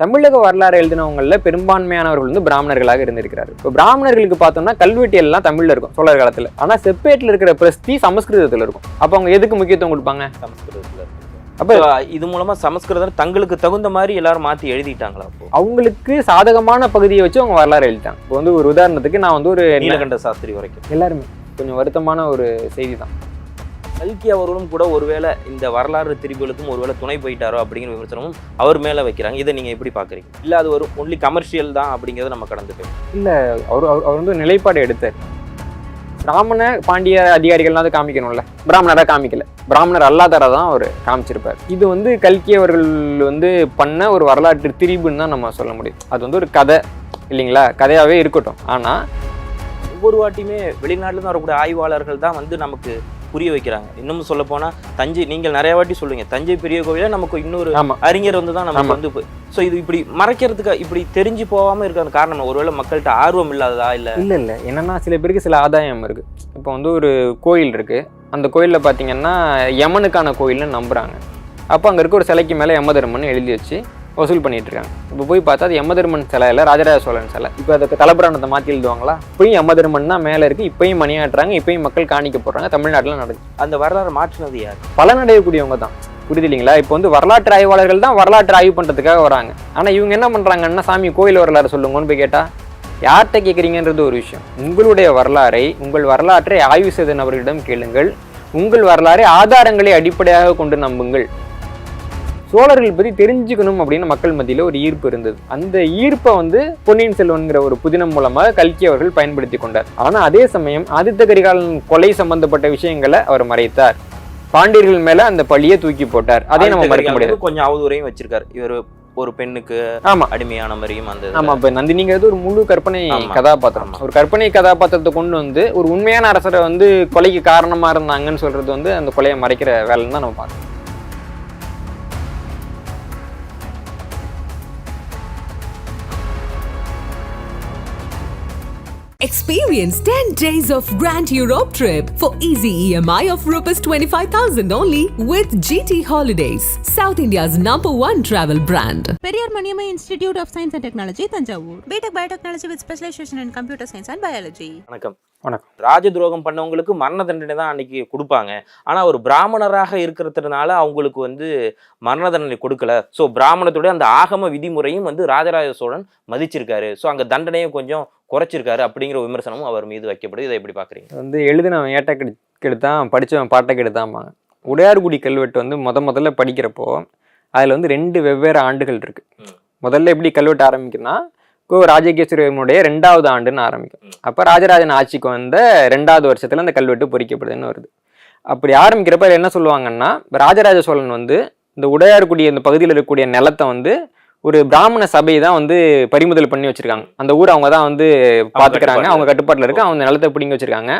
தமிழக வரலாறு எழுதினவங்கள பெரும்பான்மையானவர்கள் வந்து பிராமணர்களாக இருந்திருக்கிறாரு இப்போ பிராமணர்களுக்கு பார்த்தோம்னா கல்வெட்டு எல்லாம் தமிழ்ல இருக்கும் சோழர் காலத்துல. ஆனா செப்பேட்ல இருக்கிற பிரஸ்தி சமஸ்கிருதத்துல இருக்கும். அப்போ அவங்க எதுக்கு முக்கியத்துவம் கொடுப்பாங்க? சமஸ்கிருதத்துல. அப்ப- இது மூலமா சமஸ்கிருதம் தங்களுக்கு தகுந்த மாதிரி எல்லாரும் மாத்தி எழுதிட்டாங்களா அப்போ? அவங்களுக்கு சாதகமான பகுதியை வச்சு அவங்க வரலாறு எழுதிட்டாங்க. இப்போ வந்து ஒரு உதாரணத்துக்கு நான் வந்து ஒரு நீலகண்ட சாஸ்திரி வரைக்கும். எல்லாருமே. கொஞ்சம் வருத்தமான ஒரு செய்தி தான் கல்கி அவர்களும் கூட ஒருவேளை இந்த வரலாறு திரிபுகளுக்கும் ஒருவேளை துணை போயிட்டாரோ அப்படிங்கிற விமர்சனமும் அவர் மேல வைக்கிறாங்க. இதை நீங்க எப்படி பாக்குறீங்க இல்ல அது ஒரு ஒன்லி கமர்ஷியல் தான் அப்படிங்கறத நம்ம கடந்து போயிடும் அவர் அவர் அவர் வந்து நிலைப்பாடு எடுத்தார். பிராமண பாண்டிய அதிகாரிகள்லாம் அதை காமிக்கணும்ல. பிராமணராக காமிக்கல. பிராமணர் அல்லாதரை தான் அவர் காமிச்சிருப்பார். இது வந்து கல்கி அவர்கள் வந்து பண்ண ஒரு வரலாற்று திரிபுன்னு தான் நம்ம சொல்ல முடியும். அது வந்து ஒரு கதை இல்லைங்களா? கதையாகவே இருக்கட்டும். ஆனால் ஒவ்வொரு வாட்டியுமே வெளிநாட்டுல இருந்து வரக்கூடிய ஆய்வாளர்கள் தான் வந்து நமக்கு புரிய வைக்கிறாங்க. இன்னும் சொல்ல போனா தஞ்சை நீங்கள் நிறைய வாட்டி சொல்லுவீங்க தஞ்சை பெரிய கோவில நமக்கு இன்னொரு அறிஞர் வந்து தான் நமக்கு. வந்து ஸோ இது இப்படி மறைக்கிறதுக்கு இப்படி தெரிஞ்சு போகாம இருக்கிற காரணம்? ஒருவேளை மக்கள்கிட்ட ஆர்வம் இல்லாததா இல்ல? இல்லை இல்லை. என்னன்னா சில பேருக்கு சில ஆதாயம் இருக்குது இப்போ வந்து ஒரு கோயில் இருக்குது அந்த கோயிலில் பார்த்தீங்கன்னா யமனுக்கான கோயில்னு நம்புகிறாங்க அப்போ அங்கே இருக்க ஒரு சிலைக்கு மேலே யமதர்மன் எழுதி வச்சு வசூல் பண்ணிட்டு இருக்காங்க இப்போ போய் பார்த்தா அது யமதர்மன் சிலை இல்லை ராஜராஜ சோழன் சிலை. இப்போ அதுக்கு தலபுராணத்தை மாற்றி எழுதுவாங்களா? இப்பயும் யமதர்மன் தான் மேலே இருக்குது இப்பயும் மணியாட்டுறாங்க இப்பயும் மக்கள் காணிக்க போடுறாங்க தமிழ்நாட்டில் நடக்குது. அந்த வரலாறு மாற்றினது யார்? பலனடையக்கூடியவங்க தான். புரியுது இல்லைங்களா? இப்போ வந்து வரலாற்று ஆய்வாளர்கள் தான் வரலாற்று ஆய்வு பண்ணுறதுக்காக வராங்க. ஆனால் இவங்க என்ன பண்ணுறாங்கன்னா சாமி கோயில் வரலாறு சொல்லுங்கன்னு போய் கேட்டால் யார்கிட்ட கேட்குறீங்கன்றது ஒரு விஷயம். உங்களுடைய வரலாறை உங்கள் வரலாற்றை ஆய்வு செய்த நபர்களிடம் கேளுங்கள். உங்கள் வரலாறை ஆதாரங்களை அடிப்படையாக கொண்டு நம்புங்கள். சோழர்கள் பற்றி தெரிஞ்சுக்கணும் அப்படின்னு மக்கள் மத்தியில் ஒரு ஈர்ப்பு இருந்தது. அந்த ஈர்ப்பை வந்து பொன்னியின் செல்வன்கிற ஒரு புதினம் மூலமாக கல்கி அவர்கள் பயன்படுத்தி கொண்டார். ஆனால் அதே சமயம் ஆதித்த கரிகாலன் கொலை சம்பந்தப்பட்ட விஷயங்களை அவர் மறைத்தார். பாண்டியர்கள் மேல அந்த பழியை தூக்கி போட்டார். அதை நம்ம மறக்க முடியாது. கொஞ்சம் அவதூறையும் வச்சிருக்காரு. இவர் ஒரு பெண்ணுக்கு ஆமா. அடிமையான மாதிரியும் அந்த ஆமா இப்ப நந்தினிங்கிறது ஒரு முழு கற்பனை. கதாபாத்திரம். ஒரு கற்பனை கதாபாத்திரத்தை கொண்டு வந்து ஒரு உண்மையான அரசரை வந்து கொலைக்கு காரணமா இருந்தாங்கன்னு சொல்றது வந்து அந்த கொலையை மறைக்கிற வேலைன்னு தான் நம்ம பார்க்கணும் Experience 10 days of Grand Europe trip for easy EMI of Rs 25,000 only with GT Holidays, South India's number one travel brand. Periyar Maniammai institute of science and technology Thanjavur. B Tech biotechnology with specialisation in computer science and biology வணக்கம். வணக்கம். ராஜ துரோகம் பண்ணவங்களுக்கு மரண தண்டனை தான் அன்னைக்கு கொடுப்பாங்க. ஆனா ஒரு பிராமணராக இருக்கிறதுனால அவங்களுக்கு வந்து மரண தண்டனை கொடுக்கல. ஸோ பிராமணத்துடைய அந்த ஆகம விதிமுறையும் வந்து ராஜராஜ சோழன் மதிச்சிருக்காரு. ஸோ அங்க தண்டனையும் கொஞ்சம் குறைச்சிருக்காரு அப்படிங்கிற விமர்சனமும் அவர் மீது வைக்கப்படுது. இதை எப்படி பாக்குறீங்க வந்து எழுதினவன் ஏட்ட கெடு கெடுத்தான் படிச்சவன் பாட்டை கெடுத்தாம்பாங்க. உடையார்குடி கல்வெட்டு வந்து முத முதல்ல படிக்கிறப்போ அதுல வந்து ரெண்டு வெவ்வேறு ஆண்டுகள் இருக்கு. ம். முதல்ல எப்படி கல்வெட்டு ஆரம்பிக்குன்னா கோ ராஜகேஸ்வரனுடைய ரெண்டாவது ஆண்டுன்னு ஆரம்பிக்கும். அப்ப ராஜராஜன் ஆட்சிக்கு வந்த ரெண்டாவது வருஷத்துல அந்த கல்வெட்டு பொறிக்கப்படுதுன்னு வருது. அப்படி ஆரம்பிக்கிறப்ப அதுல என்ன சொல்லுவாங்கன்னா ராஜராஜ சோழன் வந்து இந்த உடையார்குடி அந்த பகுதியில் இருக்கக்கூடிய நிலத்தை வந்து ஒரு பிராமண சபை தான் வந்து பறிமுதல் பண்ணி வச்சிருக்காங்க. அந்த ஊர் அவங்க தான் வந்து பாத்துக்கிறாங்க. அவங்க கட்டுப்பாட்டில் இருக்கு. அவங்க நிலத்தை பிடிங்கி வச்சிருக்காங்க.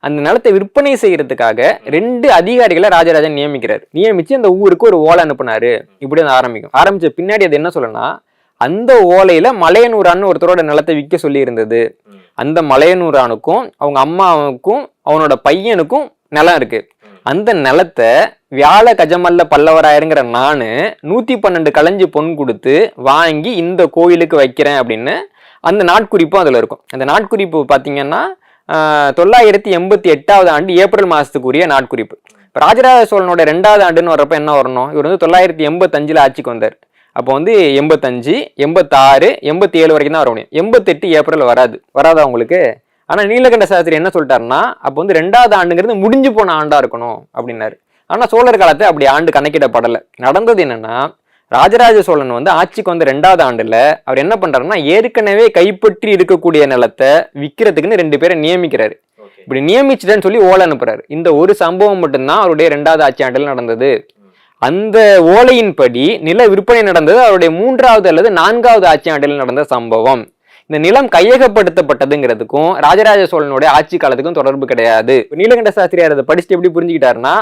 அந்த நிலத்தை விற்பனை செய்யறதுக்காக ரெண்டு அதிகாரிகளை ராஜராஜன் நியமிக்கிறார். நியமிச்சு அந்த ஊருக்கு ஒரு ஓலை அனுப்புனாரு. இப்படி அது ஆரம்பிக்கும். ஆரம்பிச்ச பின்னாடி அது என்ன சொல்லணும்னா அந்த ஓலையில மலையனூரான்னு ஒருத்தரோட நிலத்தை விற்க சொல்லி இருந்தது. அந்த மலையனூரானுக்கும் அவங்க அம்மாவுக்கும் அவனோட பையனுக்கும் நிலம் இருக்கு. அந்த நிலத்தை வியாழ கஜமல்ல பல்லவராயருங்கிற நான் நூத்தி பன்னெண்டு கலைஞ்சு பொன் கொடுத்து வாங்கி இந்த கோயிலுக்கு வைக்கிறேன் அப்படின்னு அந்த நாட்குறிப்பும் அதுல இருக்கும். அந்த நாட்குறிப்பு பாத்தீங்கன்னா தொள்ளாயிரத்தி எண்பத்தி எட்டாவது ஆண்டு ஏப்ரல் மாசத்துக்குரிய நாட்குறிப்பு. இப்ப ராஜராஜ சோழனோட ரெண்டாவது ஆண்டுன்னு வர்றப்ப என்ன வரணும்? இவர் வந்து தொள்ளாயிரத்தி எண்பத்தஞ்சுல ஆட்சிக்கு வந்தார். அப்போ வந்து எண்பத்தஞ்சு எண்பத்தாறு எண்பத்தி ஏழு வரைக்கும் தான் வர முடியும் எண்பத்தெட்டு ஏப்ரல் வராது. வராதா உங்களுக்கு? ஆனா நீலகண்ட சாஸ்திரி என்ன சொல்லிட்டாருன்னா அப்போ வந்து ரெண்டாவது ஆண்டுங்கிறது முடிஞ்சு போன ஆண்டா இருக்கணும் அப்படின்னாரு. ஆனா சோழர் காலத்தை அப்படி ஆண்டு கணக்கிடப்படலை. நடந்தது என்னன்னா ராஜராஜ சோழன் வந்து ஆட்சிக்கு வந்த ரெண்டாவது ஆண்டுல அவர் என்ன பண்றாருன்னா ஏற்கனவே கைப்பற்றி இருக்கக்கூடிய நிலத்தை விற்கிறதுக்குன்னு ரெண்டு பேரை நியமிக்கிறாரு. இப்படி நியமிச்சுட்டேன்னு சொல்லி ஓலை அனுப்புறாரு. இந்த ஒரு சம்பவம் மட்டும்தான் அவருடைய ரெண்டாவது ஆட்சி ஆண்டில் நடந்தது. அந்த ஓலையின்படி நில விற்பனை நடந்தது. அவருடைய மூன்றாவது அல்லது நான்காவது ஆட்சி ஆண்டில் நடந்த சம்பவம். இந்த நிலம் கையகப்படுத்தப்பட்டதுங்கிறதுக்கும் ராஜராஜ சோழனுடைய ஆட்சி காலத்துக்கும் தொடர்பு கிடையாது. நீலகண்ட சாஸ்திரியார் அதை படிச்சுட்டு எப்படி புரிஞ்சுக்கிட்டாருன்னா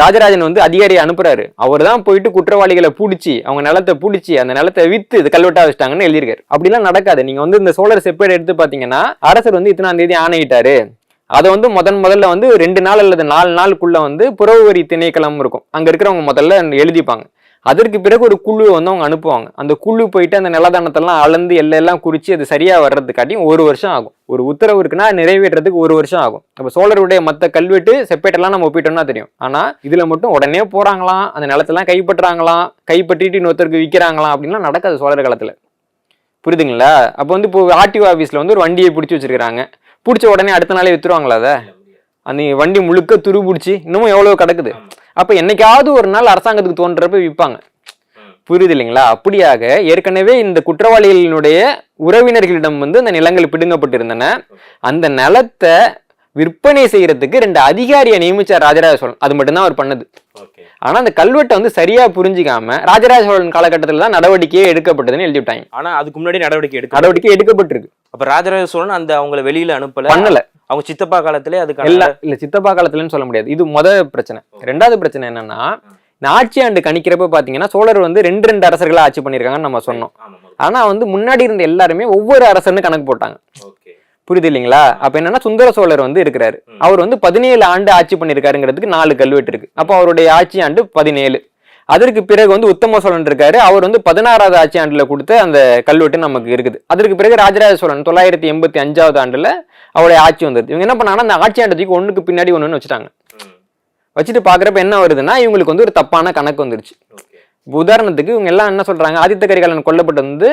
ராஜராஜன் வந்து அதிகாரியை அனுப்புறாரு. அவர் தான் போயிட்டு குற்றவாளிகளை பிடிச்சி அவங்க நிலத்தை பிடிச்சி அந்த நிலத்தை வித்து இது கல்வெட்டா வச்சிட்டாங்கன்னு எழுதியிருக்காரு. அப்படிலாம் நடக்காது. நீங்க வந்து இந்த சோழர் செப்பேடு எடுத்து பாத்தீங்கன்னா அரசர் வந்து இத்தனாம் தேதி ஆணையிட்டாரு. அதை வந்து முதன் முதல்ல வந்து ரெண்டு நாள் அல்லது நாலு நாளுக்குள்ள வந்து புறவு வரி திணைக்களம் இருக்கும். அங்க இருக்கிறவங்க முதல்ல எழுதிப்பாங்க. அதற்கு பிறகு ஒரு குழு வந்து அவங்க அனுப்புவாங்க. அந்த குழு போயிட்டு அந்த நிலதானத்தெல்லாம் அளந்து எல்லாம் குறித்து அது சரியாக வர்றதுக்காட்டியும் ஒரு வருஷம் ஆகும். ஒரு உத்தரவு இருக்குன்னா நிறைவேற்றுறதுக்கு நிறைவேற்றதுக்கு ஒரு வருஷம் ஆகும். அப்போ சோழருடைய மற்ற கல்வெட்டு செப்பேட்டெல்லாம் நம்ம ஒப்பிட்டோம்னா தெரியும். ஆனால் இதில் மட்டும் உடனே போகிறாங்களாம் அந்த நிலத்தெல்லாம் கைப்பற்றுறாங்களாம் கைப்பற்றிட்டு இன்னொருத்தருக்கு விற்கிறாங்களாம் அப்படின்லாம் நடக்காது சோழர் காலத்தில். புரியுதுங்களா? அப்போ வந்து இப்போ ஆர்டிஓ ஆஃபீஸில் வந்து ஒரு வண்டியை பிடிச்சி வச்சிருக்கிறாங்க. பிடிச்ச உடனே அடுத்த நாளே வித்துருவாங்களா அதை? அந்த வண்டி முழுக்க துரு பிடிச்சி இன்னமும் எவ்வளோ கிடக்குது. அப்போ என்னைக்காவது ஒரு நாள் அரசாங்கத்துக்கு தோன்றப்ப விற்பாங்க. புரியுது இல்லைங்களா? அப்படியாக ஏற்கனவே இந்த குற்றவாளிகளினுடைய உறவினர்களிடம் வந்து அந்த நிலங்கள் பிடுங்கப்பட்டிருந்தன. அந்த நிலத்தை விற்பனை செய்யறதுக்கு ரெண்டு அதிகாரியை நியமிச்சார் ராஜராஜ சோழன். அது மட்டும்தான் அவர் பண்ணது. ஆனா அந்த கல்வெட்டை வந்து சரியா புரிஞ்சுக்காம ராஜராஜ சோழன் காலகட்டத்தில் தான் நடவடிக்கையே எடுக்கப்பட்டதுன்னு எழுதி விட்டாங்க ஆனா அதுக்கு முன்னாடி நடவடிக்கை எடுக்க நடவடிக்கை எடுக்கப்பட்டிருக்கு. அப்ப ராஜராஜ சோழன் அந்த அவங்கள வெளியில அனுப்பல? பண்ணல. அவங்க சித்தப்பா காலத்திலே அதுக்கு இல்ல இல்ல சித்தப்பா காலத்துலன்னு சொல்ல முடியாது. இது முத பிரச்சனை. ரெண்டாவது பிரச்சனை என்னன்னா இந்த ஆட்சி ஆண்டு கணிக்கிறப்ப பாத்தீங்கன்னா சோழர் வந்து ரெண்டு ரெண்டு அரசர்களா ஆட்சி பண்ணிருக்காங்கன்னு நம்ம சொன்னோம். ஆனா வந்து முன்னாடி இருந்த எல்லாருமே ஒவ்வொரு அரசர்னு கணக்கு போட்டாங்க. ஓகே. புரியுது இல்லைங்களா? அப்ப என்னன்னா சுந்தர சோழர் வந்து இருக்கிறாரு. அவர் வந்து பதினேழு ஆண்டு ஆட்சி பண்ணிருக்காருங்கிறதுக்கு நாலு கல்வெட்டு இருக்கு. அப்போ அவருடைய ஆட்சி ஆண்டு பதினேழு. அதற்கு பிறகு வந்து உத்தம சோழன் இருக்காரு. அவர் வந்து பதினாறாவது ஆட்சி ஆண்டுல கொடுத்த அந்த கல்வெட்டு நமக்கு இருக்குது. அதற்கு பிறகு ராஜராஜ சோழன் தொள்ளாயிரத்தி எண்பத்தி அஞ்சாவது ஆண்டுல அவருடைய ஆட்சி வந்தது. இவங்க என்ன பண்ணாங்கன்னா அந்த ஆட்சி ஆண்டத்துக்கு ஒண்ணுக்கு பின்னாடி ஒண்ணுன்னு வச்சுட்டாங்க. வச்சுட்டு பாக்குறப்ப என்ன வருதுன்னா இவங்களுக்கு வந்து ஒரு தப்பான கணக்கு வந்துருச்சு. உதாரணத்துக்கு இவங்க எல்லாம் என்ன சொல்றாங்க? ஆதித்த கரிகாலன் கொல்லப்பட்டது வந்து